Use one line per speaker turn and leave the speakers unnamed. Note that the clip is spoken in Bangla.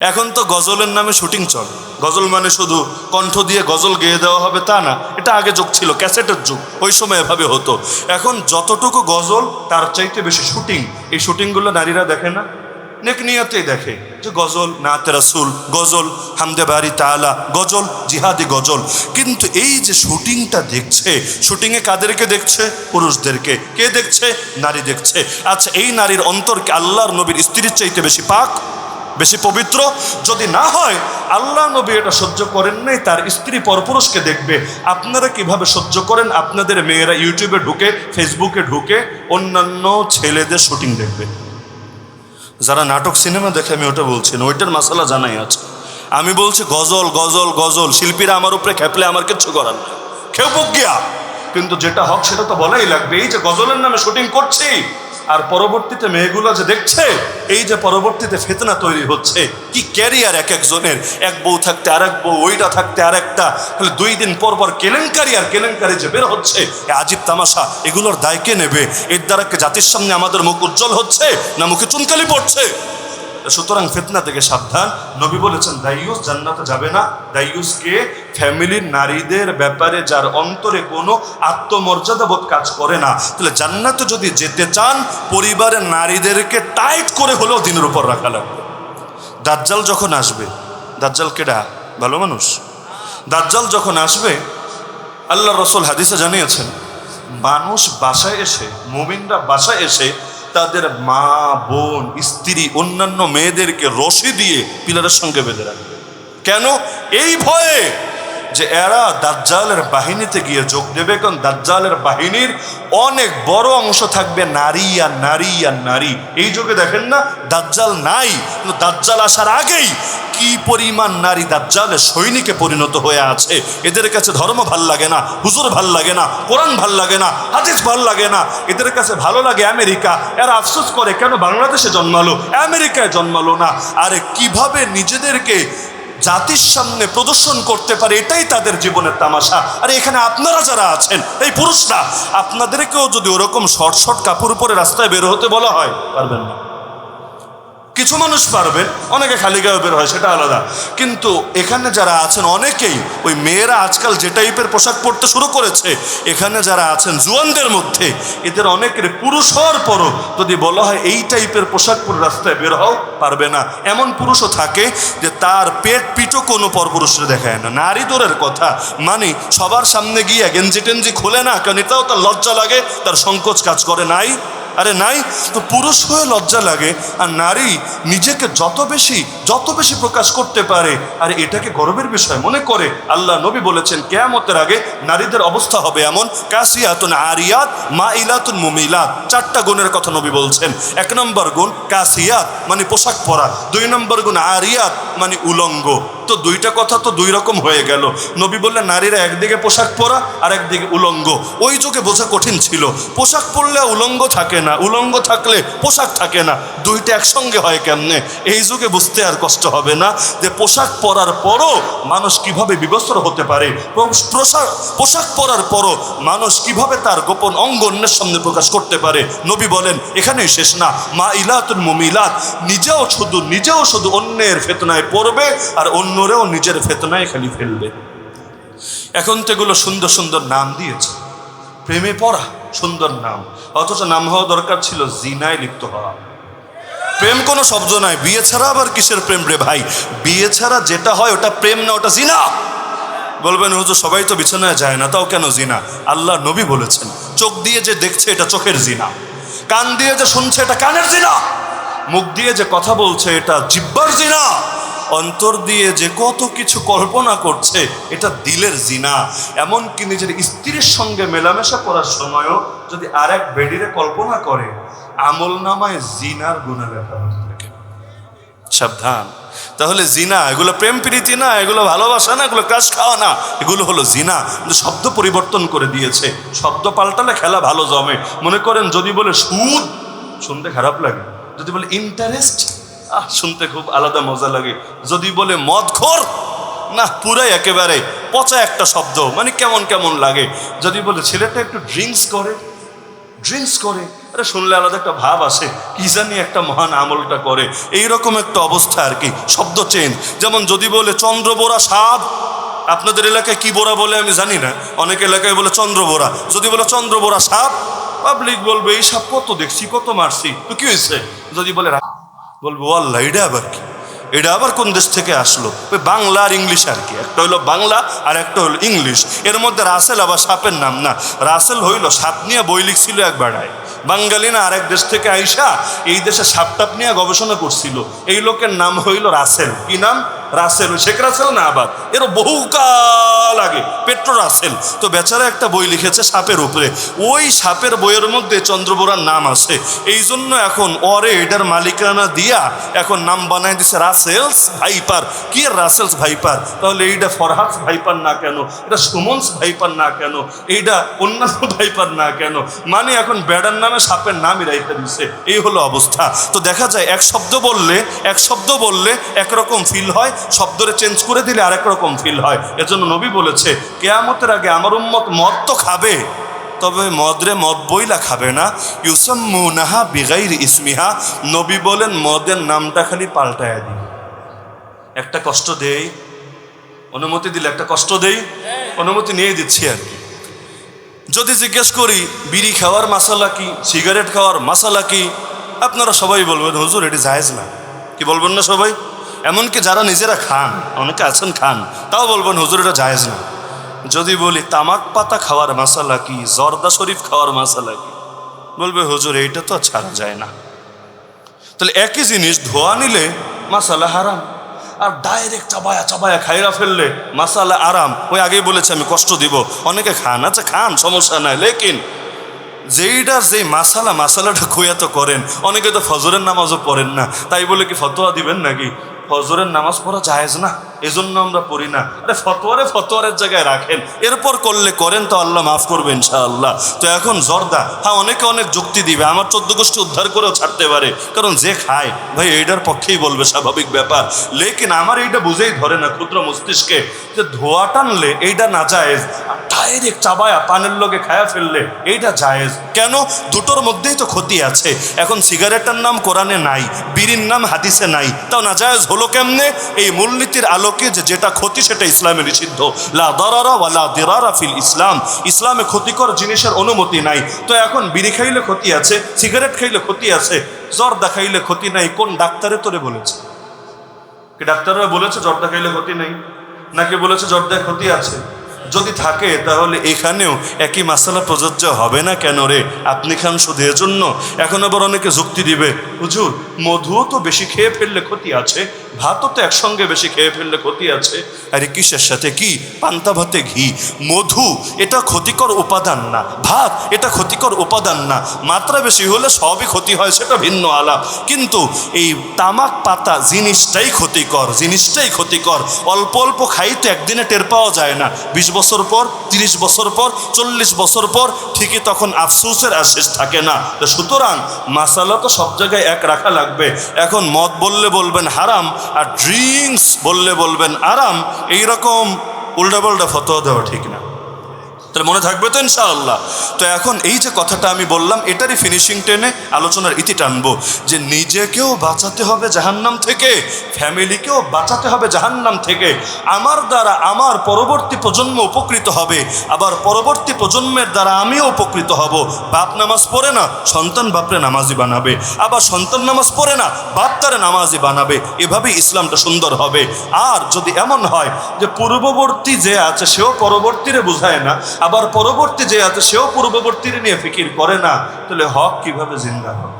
এখন তো গজলের নামে শুটিং চলে। গজল মানে শুধু কণ্ঠ দিয়ে গজল গেয়ে দেওয়া হবে তা না, এটা আগে যুগ ছিল, ক্যাসেটের যুগ, ওই সময় এভাবে হতো। এখন যতটুকু গজল, তার চাইতে বেশি শুটিং, এই শুটিংগুলো নারীরা দেখে না। নেক নিয়তেই দেখে যে গজল নাতে রাসুল, গজল হামদে বাড়ি তালা, গজল জিহাদি গজল। কিন্তু এই যে শুটিংটা দেখছে, শুটিংয়ে কাদেরকে দেখছে? পুরুষদেরকে। কে দেখছে? নারী দেখছে। আচ্ছা এই নারীর অন্তরকে আল্লাহর নবীর স্ত্রীর চাইতে বেশি পাক? বেশি পবিত্র। যদি না হয়, আল্লাহ নবী এটা সহ্য করেন নাই, তার স্ত্রী পরপুরুষকে দেখবে। আপনারা কীভাবে সহ্য করেন? আপনাদের মেয়েরা ইউটিউবে ঢুকে, ফেসবুকে ঢুকে, অন্যান্য ছেলেদের শুটিং দেখবে। যারা নাটক, সিনেমা দেখে, আমি ওটা বলছি না, ওইটার মশালা জানাই আছে। আমি বলছি, গজল গজল গজল, শিল্পীরা আমার উপরে খেপলে আমার কিচ্ছু করার নেই। খেপক গিয়া। কিন্তু যেটা হক, সেটা তো বলাই লাগবে। এই যে গজলের নামে শুটিং করছি আর পরবর্তীতে মেয়েগুলো যে দেখছে, এই যে পরবর্তীতে ফেতনা তৈরি হচ্ছে, কি ক্যারিয়ার এক একজনের? এক বউ থাকতে আর এক বউ, ওইটা থাকতে আর একটা তাহলে দুই দিন পর পর কেলেঙ্কারি আর কেলেঙ্কারি যে বের হচ্ছে আজিব তামাশা, এগুলোর দায়কে নেবে? এর দ্বারা জাতির সামনে আমাদের মুখ উজ্জ্বল হচ্ছে, না মুখে চুনকালি পড়ছে? সুতরাং ফেতনা থেকে সাবধান। নবী বলেছেন দাইয়ুস জান্নাতে যাবে না। দাইয়ুসকে ফ্যামিলির নারীদের ব্যাপারে যার অন্তরে কোনো আত্মমর্যাদাবোধ কাজ করে না। তাহলে জান্নাতে যদি যেতে চান, পরিবারের নারীদেরকে টাইট করে হলেও দিনের উপর রাখা লাগবে। দাজ্জাল যখন আসবে, দাজ্জাল কেডা? ভালো মানুষ? দাজ্জাল যখন আসবে আল্লাহ রসুল হাদিসে জানিয়েছেন, মানুষ বাসায় এসে, মুমিনরা বাসায় এসে তাদের মা, বোন, স্ত্রী, অন্যান্য মেয়েদেরকে রশি দিয়ে পিলারের সঙ্গে বেঁধে রাখবে। কেন? এই ভয়ে যে এরা দাজ্জালের বাহিনীতে গিয়ে যোগ দেবে, কারণ দাজ্জালের বাহিনীর অনেক বড় অংশ থাকবে নারী আর নারী আর নারী। এই যুগে দেখেন না, দাজ্জাল নাই। কিন্তু দাজ্জাল আসার আগেই কি পরিমাণ নারী দাজ্জালের সৈনিকে পরিণত হয়ে আছে। এদের কাছে ধর্ম ভালো লাগে না, হুজুর ভালো লাগে না, কোরআন ভালো লাগে না, হাদিস ভালো লাগে না। এদের কাছে ভালো লাগে আমেরিকা। এরা আফসোস করে, কেন বাংলাদেশে জন্মালো? আমেরিকায় জন্মালো না। আরে কীভাবে নিজেদেরকে জাতির সামনে প্রদর্শন করতে পারে, এটাই তাদের জীবনের তামাশা। আর এখানে আপনারা যারা আছেন, এই পুরুষরা, আপনাদেরকেও যদি ওরকম শর্ট শর্ট কাপড় উপরে রাস্তায় বের হতে বলা হয়, পারবেন না। কিছু মানুষ পারবে, অনেকে খালি গায়ে বের হয়, সেটা আলাদা। কিন্তু এখানে যারা আছেন অনেকেই, ওই মেয়েরা আজকাল যে টাইপের পোশাক পরতে শুরু করেছে, এখানে যারা আছেন জুয়ানদের মধ্যে, এদের অনেকের পুরুষ হওয়ার পরও যদি বলা হয় এই টাইপের পোশাক পরে রাস্তায় বের হও, পারবে না। এমন পুরুষও থাকে যে তার পেট পিঠও কোনো পরপুরুষরা দেখায় না। নারী দূরের কথা মানে সবার সামনে গিয়ে গেঞ্জি টেঞ্জি খোলে না, কারণ এটাও তার লজ্জা লাগে, তার সংকোচ কাজ করে নাই। আরে নাই, তো পুরুষ হয়ে লজ্জা লাগে, আর নারী নিজেকে যত বেশি যত বেশি প্রকাশ করতে পারে, আর এটাকে গর্বের বিষয় মনে করে আল্লাহ নবী বলেছেন, কেয়ামতের আগে নারীদের অবস্থা হবে এমন, কাসিয়াতুন আরিয়াত মা ইলাতুন মুমিলাত, চারটা গুণের কথা নবী বলছেন। এক নম্বর গুণ কাসিয়াত মানে পোশাক পরা। দুই নম্বর গুণ আরিয়াত মানে উলঙ্গ। তো দুইটা কথা তো দুই রকম হয়ে গেল। নবী বললেন, নারীরা একদিকে পোশাক পরা আর একদিকে উলঙ্গ। ওই যুগে বোঝা কঠিন ছিল। পোশাক পরলে উলঙ্গ থাকে না, উলঙ্গ থাকলে পোশাক থাকে না। দুইটা একসঙ্গে হয় কেমনে? এই যুগে বুঝতে আর কষ্ট হবে না যে পোশাক পরার পরও মানুষ কীভাবে বিবস্ত্র হতে পারে। পোশাক পরার পরও মানুষ কীভাবে তার গোপন অঙ্গ অন্যের সামনে প্রকাশ করতে পারে? নবী বলেন, এখানেই শেষ না। মা ইলাতুল মুমিলাত নিজেও শুধু নিজেও শুধু অন্যের ফেতনায় পড়বে আর অন্যরেও নিজের ফেতনায় খালি ফেলবে। এখন তো এগুলো সুন্দর সুন্দর নাম দিয়েছে। প্রেমে পড়া, সুন্দর নাম। অথচ নাম হওয়া দরকার ছিল জিনায় লিপ্ত হওয়া। প্রেম কোনো শব্দ নয়, বিয়ে ছাড়া আবার কিসের প্রেম রে ভাই? বিয়ে ছাড়া যেটা হয় ওটা প্রেম না, ওটা জিনা। বলবেন, হুজুর, সবাই তো বিছানায় যায় না, তাও কেন জিনা? আল্লাহ নবী বলেছেন, চোখ দিয়ে যে দেখছে এটা চোখের জিনা। কান দিয়ে যে শুনছে এটা কানের জিনা। মুখ দিয়ে যে কথা বলছে এটা জিব্বার জিনা। অন্তর দিয়ে যে কত কিছু কল্পনা করছে, এটা দিলের জিনা। এমনকি নিজের স্ত্রীর সঙ্গে মেলামেশা করার সময়ও যদি আর এক বেডিরে কল্পনা করে, আমল নামায় জিনার গুণা লেখা সাবধান। তাহলে জিনা, এগুলো প্রেম প্রীতি না, এগুলো ভালোবাসা না, এগুলো কাজ খাওয়া না, এগুলো হলো জিনা। কিন্তু শব্দ পরিবর্তন করে দিয়েছে। শব্দ পাল্টালে খেলা ভালো জমে। মনে করেন যদি বলে সুদ, শুনতে খারাপ লাগে। যদি বলে ইন্টারেস্ট শুনতে খুব আলাদা মজা লাগে। যদি বলে মদখোর, না, পুরাই একেবারে পচা একটা শব্দ মানে কেমন কেমন লাগে। যদি বলে ছেলেটা একটু ড্রিঙ্কস করে ড্রিঙ্কস করে, আরে শুনলে আলাদা একটা ভাব আসে, কি জানি একটা মহান আমলটা করে। এই রকম একটা অবস্থা আর কি, শব্দ চেঞ্জ যেমন যদি বলে চন্দ্রবোরা সাপ আপনাদের এলাকায় কি বোরা বলে আমি জানি না। অনেক এলাকায় বলে চন্দ্রবোরা। যদি বলে চন্দ্রবোরা সাপ পাবলিক বলবে, এই সাপ কত দেখছি, কত মারছি। তো কি হয়েছে? যদি বলে বলব, আল্লাহ, এটা আবার কি? এটা আবার কোন দেশ থেকে আসলো? ওই বাংলা আর ইংলিশ আর কি। একটা হইল বাংলা আর একটা হলো ইংলিশ। এর মধ্যে রাসেল আবার সাপের নাম না। রাসেল হইল সাপ নিয়ে বই লিখছিল এক বেড়ায়। বাঙালি না আরেক দেশ থেকে আইসা এই দেশে সাপটাপ নিয়ে গবেষণা করছিল। এই লোকের নাম হইল রাসেল। কি নাম? রাসেল শেখ রাসেল না আবার? এর বহুকাল আগে পেট্রো রাসেল। তো বেচারা একটা বই লিখেছে সাপের উপরে। ওই সাপের বইয়ের মধ্যে চন্দ্রবোরার নাম আছে। এই জন্য এখন অরে এটার মালিকানা দিয়া এখন নাম বানায় দিছে রাসেলস ভাইপার। কি রাসেলস ভাইপার? তাহলে এইটা ফরহাদ ভাইপার না কেন? এটা সুমন্স ভাইপার না কেন? এইটা অন্যান্য ভাইপার না কেন? মানে এখন বেড়ার নামে সাপের নামই রাইতে দিছে। এই হলো অবস্থা। তো দেখা যায় এক শব্দ বললে, এক শব্দ বললে একরকম ফিল হয় শব্দরে চেঞ্জ করে দিলে আরেক রকম ফিল হয়। এজন্য নবী বলেছে, কেয়ামতের আগে আমার উম্মত মদ তো খাবে, তবে মদরে মদ বইলা খাবে না। ইউসাম্মুনাহা বিগাইর ইসমিহা। নবী বলেন, মদের নামটা খালি পাল্টায় দিই একটা কষ্ট দেই, অনুমতি দিলে একটা কষ্ট দেই, অনুমতি নিয়ে দিচ্ছি আর কি। যদি জিজ্ঞেস করি, বিড়ি খাওয়ার মশালা কি, সিগারেট খাওয়ার মশালা কি? আপনারা সবাই বলবেন, হুজুর, এটি জায়েজ না। কি বলবেন না সবাই? এমনকি যারা নিজেরা খান, অনেকে আছেন খান, তাও বলবেন, হুজুর, এটা জায়েজ না। যদি বলি, তামাক পাতা খাওয়ার মশালা কি? জর্দা শরীফ খাওয়ার মশালা কি? বলবে, হুজুর, এইটা তো ছাড়া যায় না। তাহলে একই জিনিস, ধোয়া নিলে মাসালা হারাম, আর ডাইরেক্ট চাবায়া চাবায়া খাইরা ফেললে মাসালা আরাম। ওই আগেই বলেছে আমি, কষ্ট দিব। অনেকে খান আচ্ছা খান, সমস্যা নাই, লেকিন যেইটার যেই মাসালা, মাসালাটা খুঁয়া তো করেন। অনেকে তো ফজরের নামাজও পড়েন না। তাই বলে কি ফতোয়া দিবেন নাকি? ফজরের নামাজ পড়া জায়েজ না, এজন্য আমরা পড়ি না। আরে ফতোয়ারে ফতোয়ারের জায়গায় রাখেন। এরপর করলে করেন তো আল্লাহ মাফ করবে ইনশাআল্লাহ। তো এখন জর্দা হ্যাঁ অনেকে অনেক যুক্তি দিবে, আমার চোদ্দ গোষ্ঠী উদ্ধার করেও ছাড়তে পারে। কারণ যে খায়, ভাই এইটার পক্ষেই বলবে, স্বাভাবিক ব্যাপার। লেকিন আমার এইটা বুঝেই ধরে না ক্ষুদ্র মস্তিষ্কে যে ধোয়া টানলে এইটা না জায়েজ। ডাইরেক্ট চাবায়া পানের লগে খায়া ফেললে এইটা জায়েজ। কেন? দুটোর মধ্যেই তো ক্ষতি আছে। এখন সিগারেটের নাম কোরআনে নাই, বিড়ির নাম হাদিসে নাই। তাও না জায়েজ হলো কেমনে? এই মূলনীতির আলোকে যে যেটা ক্ষতি সেটা ইসলামে নিষিদ্ধ। লা দারারা ওয়া লা দিরারা ফিল ইসলাম। ইসলামে ক্ষতিকর জিনিসের অনুমতি নাই। তো এখন বিড়ি খাইলে ক্ষতি আছে, সিগারেট খাইলে ক্ষতি আছে, জ্বর খাইলে ক্ষতি নাই, কোন ডাক্তারে তোরে বলেছে? কি ডাক্তাররা বলেছে জর্দা খাইলে ক্ষতি নেই? নাকি বলেছে জর্দায় ক্ষতি আছে? যদি থাকে, তাহলে এখানেও একই মাসালা প্রযোজ্য হবে না কেন রে? আপনি খান শুধু এজন্য। এখন আবার অনেকে যুক্তি দিবে, হুজুর, মধুও তো বেশি খেয়ে ফেললে ক্ষতি আছে। ভাতও তো একসঙ্গে বেশি খেয়ে ফেললে ক্ষতি আছে। আরে কিসের সাথে? কি? পান্তা ভাতে ঘি। মধু, এটা ক্ষতিকর উপাদান না। ভাত, এটা ক্ষতিকর উপাদান না। মাত্রা বেশি হলে সবই ক্ষতি হয়, সেটা ভিন্ন আলাপ। কিন্তু এই তামাক পাতা জিনিসটাই ক্ষতিকর জিনিসটাই ক্ষতিকর। অল্প অল্প খাইতে একদিনে টের পাওয়া যায় না। বিশ বছর পর, তিরিশ বছর পর, চল্লিশ বছর পর, ঠিকই তখন আফসোসের আর শেষ থাকে না। তো সুতরাং মাসালা তো সব জায়গায় এক রাখা লাগবে। এখন মদ বললে বলবেন হারাম আর ড্রিঙ্কস বললে বলবেন আরাম এইরকম উল্টা পাল্টা ফতোয়া দেওয়া ঠিক না। তাহলে মনে থাকবে তো ইনশাআল্লাহ। তো এখন এই যে কথাটা আমি বললাম, এটারই ফিনিশিং টেনে আলোচনার ইতি টানবো যে নিজেকেও বাঁচাতে হবে জাহান্নাম থেকে ফ্যামিলিকেও বাঁচাতে হবে জাহান্নাম থেকে। আমার দ্বারা আমার পরবর্তী প্রজন্ম উপকৃত হবে, আবার পরবর্তী প্রজন্মের দ্বারা আমিও উপকৃত হব। বাপ নামাজ পড়ে না, সন্তান বাপরে নামাজি বানাবে। আবার সন্তান নামাজ পড়ে না, বাপ তারে নামাজি বানাবে। এভাবেই ইসলামটা সুন্দর হবে। আর যদি এমন হয় যে পূর্ববর্তী যে আছে, সেও পরবর্তীরে বুঝায় না আবার পরবর্তী যে আছে, সেও পূর্ববর্তীর নিয়ে ফিকির করে না। তাহলে হক কীভাবে জিন্দা হবে?